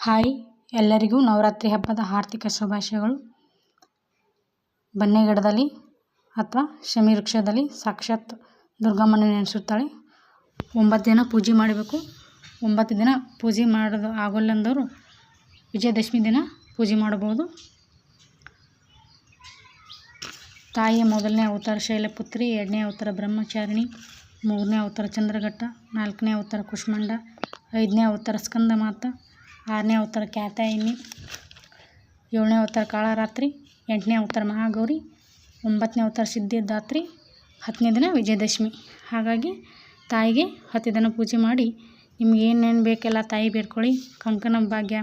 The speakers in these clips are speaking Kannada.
ಹಾಯ್. ಎಲ್ಲರಿಗೂ ನವರಾತ್ರಿ ಹಬ್ಬದ ಆರ್ಥಿಕ ಶುಭಾಶಯಗಳು. ಬನ್ನೇಗಡದಲ್ಲಿ ಅಥವಾ ಶಮಿ ವೃಕ್ಷದಲ್ಲಿ ಸಾಕ್ಷಾತ್ ದುರ್ಗಮ್ಮನ ನೆನೆಸುತ್ತಾಳೆ. ಒಂಬತ್ತು ದಿನ ಪೂಜೆ ಮಾಡಬೇಕು. ಒಂಬತ್ತು ದಿನ ಪೂಜೆ ಮಾಡೋದು ಆಗೋಲ್ಲಂದವರು ವಿಜಯದಶಮಿ ದಿನ ಪೂಜೆ ಮಾಡಬಹುದು. ತಾಯಿಯ ಮೊದಲನೇ ಅವತಾರ ಶೈಲಪುತ್ರಿ, ಎರಡನೇ ಅವತಾರ ಬ್ರಹ್ಮಚಾರಿಣಿ, ಮೂರನೇ ಅವತಾರ ಚಂದ್ರಘಟ್ಟ, ನಾಲ್ಕನೇ ಅವತಾರ ಕುಷ್ಮಂಡ, ಐದನೇ ಅವತಾರ ಸ್ಕಂದ ಮಾತಾ ಆರನೇ ಅವತಾರ ಕ್ಯಾತಾಯಿನಿ ಏಳನೇ ಅವತಾರ ಕಾಳರಾತ್ರಿ, ಎಂಟನೇ ಅವತಾರ ಮಹಾಗೌರಿ, ಒಂಬತ್ತನೇ ಅವತಾರ ಸಿದ್ಧಿದಾತ್ರಿ, ಹತ್ತನೇ ದಿನ ವಿಜಯದಶಮಿ. ಹಾಗಾಗಿ ತಾಯಿಗೆ ಹತ್ತು ದಿನ ಪೂಜೆ ಮಾಡಿ ನಿಮ್ಗೆ ಏನೇನು ಬೇಕೆಲ್ಲ ತಾಯಿ ಬೇಡ್ಕೊಳ್ಳಿ. ಕಂಕಣ ಭಾಗ್ಯ,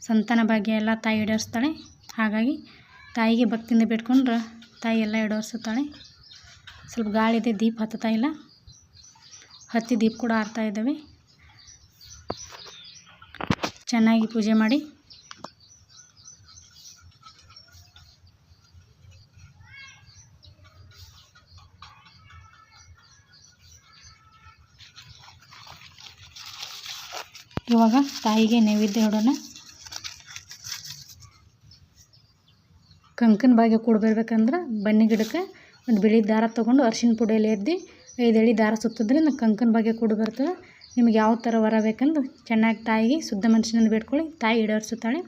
ಸಂತಾನ ಭಾಗ್ಯ ಎಲ್ಲ ತಾಯಿ ಈಡೇರಿಸ್ತಾಳೆ. ಹಾಗಾಗಿ ತಾಯಿಗೆ ಭಕ್ತಿಯಿಂದ ಬೇಡ್ಕೊಂಡ್ರೆ ತಾಯಿ ಎಲ್ಲ ಈಡೇರಿಸುತ್ತಾಳೆ. ಸ್ವಲ್ಪ ಗಾಳಿದೆ, ದೀಪ ಹತ್ತುತ್ತಾ ಇಲ್ಲ. ಹತ್ತಿ ದೀಪ ಕೂಡ ಆರ್ತಾ ಇದ್ದಾವೆ. ಚೆನ್ನಾಗಿ ಪೂಜೆ ಮಾಡಿ. ಇವಾಗ ತಾಯಿಗೆ ನೈವೇದ್ಯ ಹೊಡೋಣ ಕಂಕನ ಭಾಗ್ಯ ಕೂಡ ಬರ್ಬೇಕಂದ್ರೆ ಬನ್ನಿ ಗಿಡಕ್ಕೆ. ಒಂದು ಬಿಳಿ ದಾರ ತೊಗೊಂಡು ಅರ್ಶಿನ ಪುಡಿಯಲ್ಲಿ ಎದ್ದು ಐದು ಎಳಿ ದಾರ ಸುತ್ತೋದ್ರಿಂದ ಕಂಕನ ಭಾಗ್ಯ ಕೂಡಿ ಬರ್ತದೆ. ನಿಮ್ಗೆ ಯಾವ ಥರ ವರ ಬೇಕೆಂದು ಚೆನ್ನಾಗಿ ತಾಯಿಗೆ ಶುದ್ಧ ಮನಸ್ಸಿನಿಂದ ಬೇಡ್ಕೊಳ್ಳಿ. ತಾಯಿ ಈಡೇರಿಸುತ್ತಾಳೆ